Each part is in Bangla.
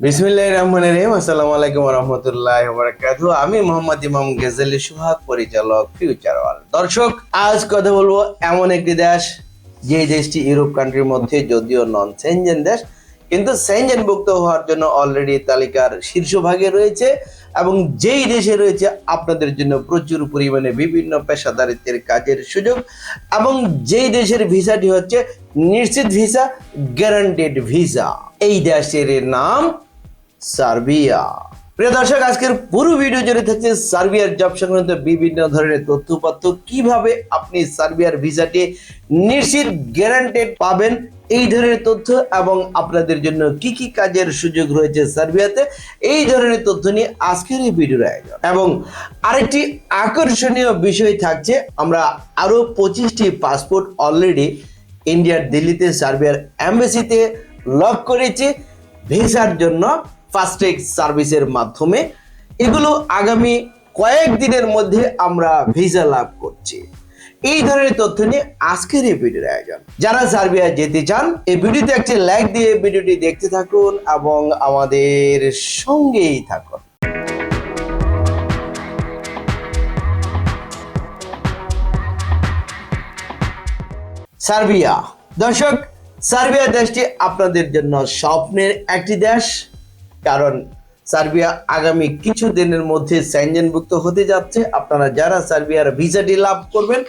বিসমিল্লাহির রহমানির রহিম। আসসালামু আলাইকুম রাহমাতুল্লাহি ওয়া বারাকাতুহু আমি মোহাম্মদ ইমাম গেজালি সুহাগ, পরিচালক ফিউচার ওয়ার্ল্ড দর্শক, আজ কথা বলব এমন একটি দেশ, যে দেশটি ইউরোপ কান্ট্রির মধ্যে যদিও নন সেনজেন দেশ, কিন্তু সেনজেন ভুক্ত হওয়ার জন্য অলরেডি তালিকার শীর্ষভাগে রয়েছে এবং যেই দেশে রয়েছে, আপনাদের জন্য প্রচুর পরিমাণে বিভিন্ন পেশাদারিত্বের কাজের সুযোগ এবং যেই দেশের ভিসাটি হচ্ছে নিশ্চিত ভিসা গ্যারান্টেড ভিসা। এই দেশের নাম সার্বিয়া। প্রিয় দর্শক, আজকের পুরো ভিডিও জুড়ে থাকছে সার্বিয়ার জব সংক্রান্ত বিভিন্ন ধরনের তথ্যপত্র কীভাবে আপনি সার্বিয়ার ভিসাটি নিশ্চিত গ্যারান্টেড পাবেন? এই ধরনের তথ্য এবং আপনাদের জন্য কি কি কাজের সুযোগ রয়েছে সার্বিয়াতে? এই ধরনের তথ্য নিয়ে আজকের এই ভিডিওর আয়োজন। এবং আরেকটি আকর্ষণীয় বিষয় থাকছে, আমরা আরও পঁচিশটি পাসপোর্ট অলরেডি ইন্ডিয়ার দিল্লিতে সার্বিয়ার অ্যাম্বাসিতে লক করেছে। ভিসার জন্য ফাস্ট্যাগ সার্ভিসের মাধ্যমে। এগুলো আগামী কয়েকদিনের মধ্যে আমরা ভিসা লাভ করছি। এই ধরনের তথ্য নিয়ে আজকের এই ভিডিওর আয়োজন। যারা সার্বিয়া যেতে চান, এই ভিডিওতে একটি লাইক দিয়ে ভিডিওটি দেখতে থাকুন এবং আমাদের সঙ্গেই থাকুন। সার্বিয়া। দর্শক, সার্বিয়া দেশটি আপনাদের জন্য স্বপ্নের একটি দেশ। কারণ সার্বিয়া আগামী কিছু দিনের মধ্যে স্যাঞ্জনভুক্ত হতে যাচ্ছে। আপনারা যারা সার্বিয়ার ভিসাটি লাভ করবেন,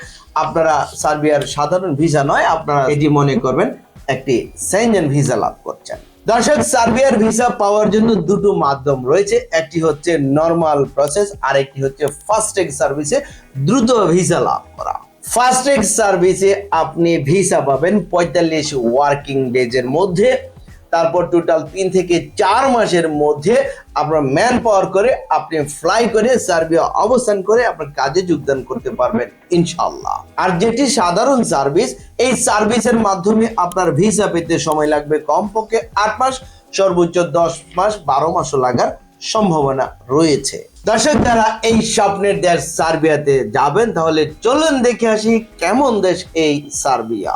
আপনারা সার্বিয়ার সাধারণ ভিসা নয়, আপনারা এটি মনে করবেন, একটি স্যাঞ্জন ভিসা লাভ করছেন। দর্শক, সার্বিয়ার ভিসা পাওয়ার জন্য দুটো মাধ্যম রয়েছে। একটি হচ্ছে নর্মাল প্রসেস আর একটি হচ্ছে ফাস্ট্যাগ সার্ভিসে দ্রুত ভিসা লাভ করা। ফাস্ট্যাগ সার্ভিসে আপনি ভিসা পাবেন পঁয়তাল্লিশ ওয়ার্কিং ডেজের মধ্যে। তারপর টোটাল তিন থেকে চার মাসের মধ্যে আপনার ম্যান পাওয়ার করে আপনি ফ্লাই করে সার্বিয়া অবস্থান করে আপনার কাজে যোগদান করতে পারবেন ইনশাল্লাহ আর যেটি সাধারণ সার্ভিস এই সার্ভিসের মাধ্যমে আপনার ভিসা পেতে সময় লাগবে কমপক্ষে আট মাস, সর্বোচ্চ দশ মাস, বারো মাসও লাগার সম্ভাবনা রয়েছে। দর্শক, যারা এই স্বপ্নের দেশ সার্বিয়াতে যাবেন, তাহলে চলুন দেখে আসি কেমন দেশ এই সার্বিয়া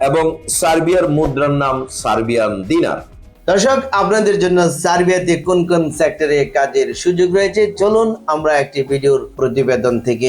এবং সার্বিয়ার মুদ্রার নাম সার্বিয়ান দিনার। দর্শক, আপনাদের জন্য সার্বিয়াতে কোন কোন সেক্টরে কাজের সুযোগ রয়েছে? চলুন আমরা একটি ভিডিওর প্রতিবেদন থেকে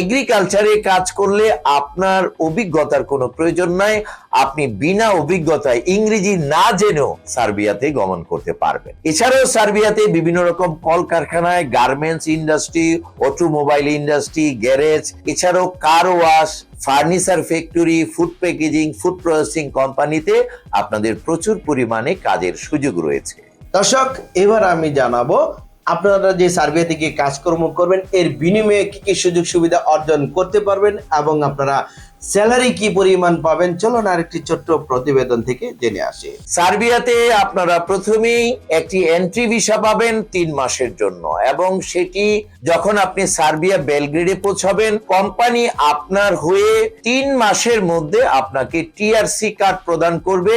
এগ্রিকালচারে কাজ করলে আপনার অভিজ্ঞতার কোনো প্রয়োজন নাই। আপনি বিনা অভিজ্ঞতায় ইংরেজি না জেনেও সার্বিয়াতে গমন করতে পারবেন। এছাড়াও সার্বিয়াতে বিভিন্ন রকম কলকারখানায় garments industry automobile industry garage এছাড়াও car wash furniture factory food packaging food processing কোম্পানিতে আপনাদের প্রচুর পরিমাণে কাজের সুযোগ রয়েছে। দর্শক, এবার আমি জানাব আপনারা যে সার্ভে থেকে কাজকর্ম করবেন, এর বিনিময়ে কি কি সুযোগ সুবিধা অর্জন করতে পারবেন এবং আপনারা স্যালারি কি পরিমাণ পাবেন, চলুন আরেকটি ছোট্ট প্রতিবেদন থেকে জেনে আসি। সার্বিয়াতে আপনারা প্রথমেই একটি এন্ট্রি ভিসা পাবেন তিন মাসের জন্য এবং সেটি যখন আপনি সার্বিয়া বেলগ্রেডে পৌঁছাবেন কোম্পানি আপনার হয়ে তিন মাসের মধ্যে আপনাকে টিআরসি কার্ড প্রদান করবে।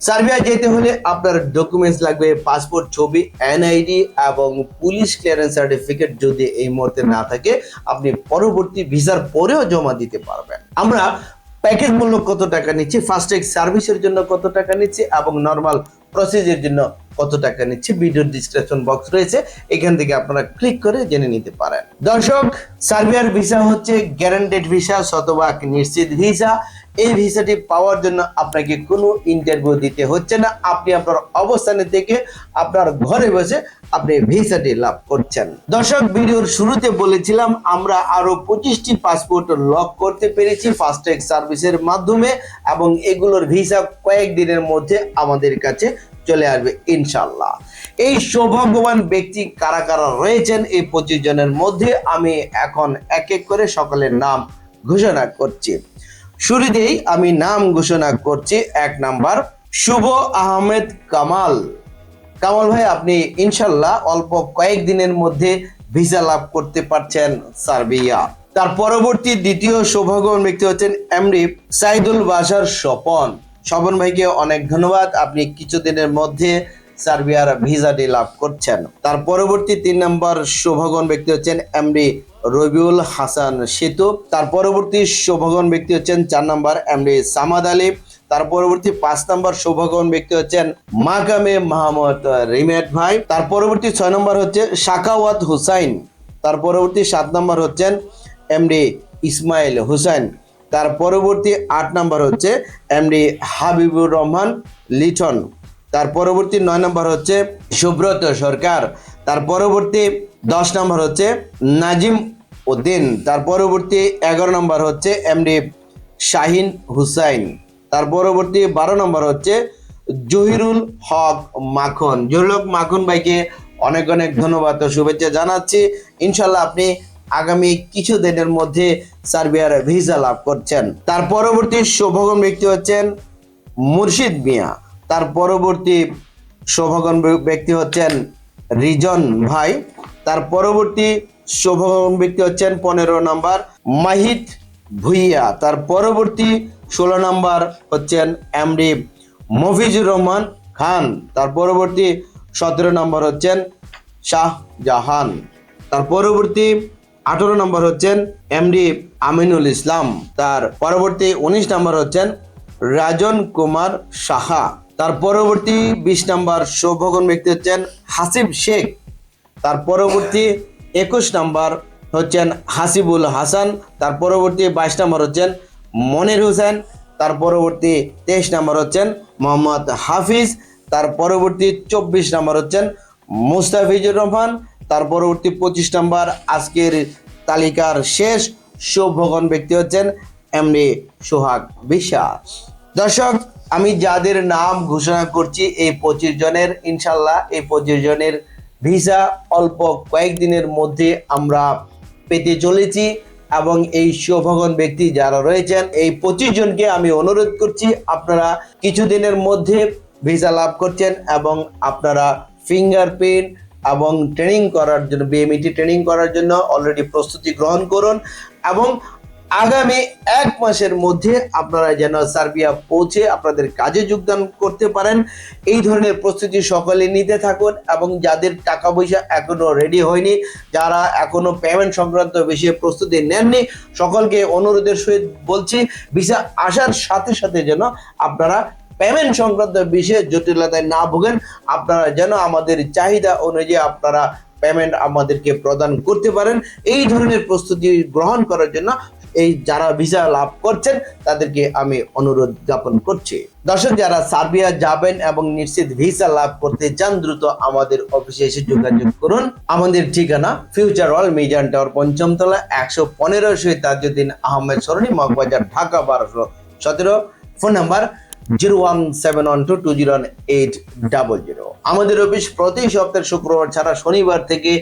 সার্বিয়া যেতে হলে আপনার ডকুমেন্টস লাগবে পাসপোর্ট ছবি এনআইডি এবং পুলিশ ক্লিয়ারেন্স সার্টিফিকেট যদি এই মুহূর্তে না থাকে, আপনি পরবর্তী ভিসার পরেও জমা দিতে পারবেন। আমরা প্যাকেজ মূল্য কত টাকা নিচ্ছি ফাস্ট্যাগ সার্ভিসের জন্য কত টাকা নিচ্ছি এবং নর্মাল প্রসেসের জন্য কত টাকা নিচ্ছে ভিডিওর ডিসক্রিপশন বক্স রয়েছে, এখান থেকে আপনারা ক্লিক করে জেনে নিতে পারেন। দর্শক সার্বিয়ার ভিসা হচ্ছে গ্যারান্টেড ভিসা শতভাগ নিশ্চিত ভিসা এই ভিসাটি পাওয়ার জন্য আপনাকে কোনো ইন্টারভিউ দিতে হচ্ছে না। আপনি আপনার অবস্থানে থেকে আপনার ঘরে বসে আপনি ভিসাটি লাভ করছেন। দর্শক, ভিডিওর শুরুতে বলেছিলাম, আমরা আরও পঁচিশটি পাসপোর্ট লক করতে পেরেছি ফাস্ট্যাগ সার্ভিসের মাধ্যমে এবং এগুলোর ভিসা কয়েকদিনের মধ্যে আমাদের কাছে চলে আসবে ইনশাল্লাহ এই সৌভাগ্যবান ব্যক্তি কারা কারা রয়েছেন এই পঁচিশ জনের মধ্যে, আমি এখন এক এক করে সকলের নাম ঘোষণা করছি। শুরুতেই আমি নাম ঘোষণা করছি, এক নাম্বার, শুভ আহমেদ কামাল। কামাল ভাই, আপনি ইনশাল্লাহ অল্প কয়েকদিনের মধ্যে ভিসা লাভ করতে পারছেন সার্বিয়া তার পরবর্তী দ্বিতীয় সৌভাগ্যবান ব্যক্তি হচ্ছেন এমডি সাইদুল বাসার স্বপন। স্বপন ভাইকে অনেক ধন্যবাদ। আপনি কিছুদিনের মধ্যে সার্বিয়ার ভিসাটি লাভ করছেন। তার পরবর্তী তিন নম্বর সৌভাগ্যবান ব্যক্তি হচ্ছেন এমডি রবিউল হাসান সেতু। তার পরবর্তী সৌভাগ্যবান ব্যক্তি হচ্ছেন চার নম্বর এমডি সামাদ আলী। তার পরবর্তী পাঁচ নম্বর সৌভাগ্যবান ব্যক্তি হচ্ছেন মাকামে মাহমদ রিমেট ভাই। তার পরবর্তী ছয় নম্বর হচ্ছে শাকাওয়াত হুসাইন। তার পরবর্তী সাত নম্বর হচ্ছেন এমডি ইসমাইল হুসাইন। তার পরবর্তী আট নম্বর হচ্ছে এমডি হাবিবুর রহমান লিটন। তার পরবর্তী নয় নম্বর হচ্ছে সুব্রত সরকার। তার পরবর্তী দশ নম্বর হচ্ছে নাজিম উদ্দিন। তার পরবর্তী এগারো নম্বর হচ্ছে এমডি শাহিন হুসাইন। তার পরবর্তী বারো নম্বর হচ্ছে জহিরুল হক মাখন। জহিরুল হক মাখন ভাইকে অনেক অনেক ধন্যবাদ ও শুভেচ্ছা জানাচ্ছি। ইনশাল্লাহ আপনি আগামী কিছু দিনের মধ্যে সার্বিয়ার ভিসা লাভ করছেন। তার পরবর্তী সৌভাগ্য ব্যক্তি হচ্ছেন মুর্শিদ মিয়া। তার পরবর্তী সৌভাগ্য ব্যক্তি হচ্ছেন রিজন ভাই। তার পরবর্তী সৌভাগ্য ব্যক্তি হচ্ছেন পনেরো নম্বর মাহিত ভুইয়া। তার পরবর্তী ষোলো নম্বর হচ্ছেন এমডি মফিজুর রহমান খান। তার পরবর্তী সতেরো নম্বর হচ্ছেন শাহজাহান। তার পরবর্তী আঠারো নম্বর হচ্ছেন এমডি আমিনুল ইসলাম। তার পরবর্তী উনিশ নম্বর হচ্ছেন রাজন কুমার সাহা। তার পরবর্তী বিশ নম্বর সৌভাগ্য ব্যক্তি হচ্ছেন হাসিব শেখ। তার পরবর্তী একুশ নম্বর হচ্ছেন হাসিবুল হাসান। তার পরবর্তী বাইশ নম্বর হচ্ছেন মনির হোসেন। তার পরবর্তী তেইশ নম্বর হচ্ছেন মোহাম্মদ হাফিজ। তার পরবর্তী চব্বিশ নম্বর হচ্ছেন মুস্তাফিজুর রহমান। তার পরবর্তী পঁচিশ নম্বর আজকের তালিকার শেষ সৌভাগ্যবান ব্যক্তি হচ্ছেন এমডি সোহাগ বিশ্বাস। দর্শক, আমি যাদের নাম ঘোষণা করছি এই পঁচিশ জনের, ইনশাল্লাহ এই পঁচিশ জনের ভিসা অল্প কয়েকদিনের মধ্যে আমরা পেতে চলেছি এবং এই সৌভাগন ব্যক্তি যারা রয়েছেন, এই পঁচিশ জনকে আমি অনুরোধ করছি আপনারা কিছুদিনের মধ্যে ভিসা লাভ করছেন এবং আপনারা ফিঙ্গারপ্রিন্ট এবং ট্রেনিং করার জন্য বিএমইটি ট্রেনিং করার জন্য অলরেডি প্রস্তুতি গ্রহণ করুন এবং আগামী এক মাসের মধ্যে আপনারা যেন সার্বিয়া পৌঁছে আপনাদের কাজে যোগদান করতে পারেন। এই ধরনের প্রস্তুতি সকলে নিতে থাকুন এবং যাদের টাকা পয়সা এখনও রেডি হয়নি, যারা এখনও পেমেন্ট সংক্রান্ত বিষয়ে প্রস্তুতি নেননি, সকলকে অনুরোধের সহিত বলছি ভিসা আসার সাথে সাথে যেন আপনারা পেমেন্ট সংক্রান্ত বিশেষ জটিলতায় না ভোগেন। আপনারা যেন আমাদের চাহিদা অনুযায়ী আপনারা পেমেন্ট আমাদেরকে প্রদান করতে পারেন। এই ধরনের প্রস্তুতি গ্রহণ করার জন্য এই যারা ভিসা লাভ করছেন, তাদেরকে আমি অনুরোধ জ্ঞাপন করছি। দর্শক, যারা সার্বিয়া যাবেন এবং নিশ্চিত ভিসা লাভ করতে চান, দ্রুত আমাদের অফিসে এসে যোগাযোগ করুন। আমাদের ঠিকানা ফিউচার ওয়াল মিজান টাওয়ার পঞ্চমতলা, একশো পনেরো শহীদ তাজুদ্দিন আহমেদ, সরণি, মগবাজার, ঢাকা, বারোশো সতেরো। Phone number zero one seven one two two zero eight double zero. আমাদের অফিস প্রতি সপ্তাহের শুক্রবার ছাড়া শনিবার থেকে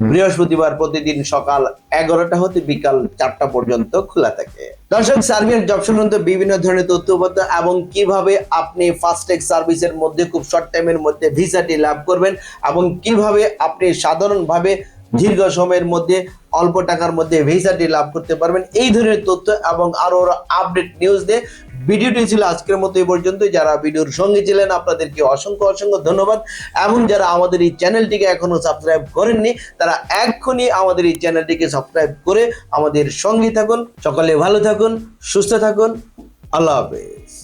বৃহস্পতিবার প্রতিদিন সকাল এগারোটা হতে বিকাল চারটা পর্যন্ত খোলা থাকে। দর্শক সার্ভিস জব সংক্রান্ত বিভিন্ন ধরনের তথ্য তথ্যপত্র এবং কীভাবে আপনি ফাস্ট্যাগ সার্ভিসের মধ্যে খুব শর্ট টাইমের মধ্যে ভিসাটি লাভ করবেন এবং কীভাবে আপনি সাধারণভাবে দীর্ঘ সময়ের মধ্যে অল্প টাকার মধ্যে ভিসাটি লাভ করতে পারবেন, এই ধরনের তথ্য এবং আরও আপডেট নিউজ দিয়ে ভিডিওটি ছিল আজকের মতো এই পর্যন্ত যারা ভিডিওর সঙ্গে ছিলেন, আপনাদেরকে অসংখ্য অসংখ্য ধন্যবাদ। এবং যারা আমাদের এই চ্যানেলটিকে এখনও সাবস্ক্রাইব করেননি, তারা এক্ষুনি আমাদের এই চ্যানেলটিকে সাবস্ক্রাইব করে আমাদের সঙ্গে থাকুন। সকলে ভালো থাকুন, সুস্থ থাকুন। আল্লাহ হাফেজ।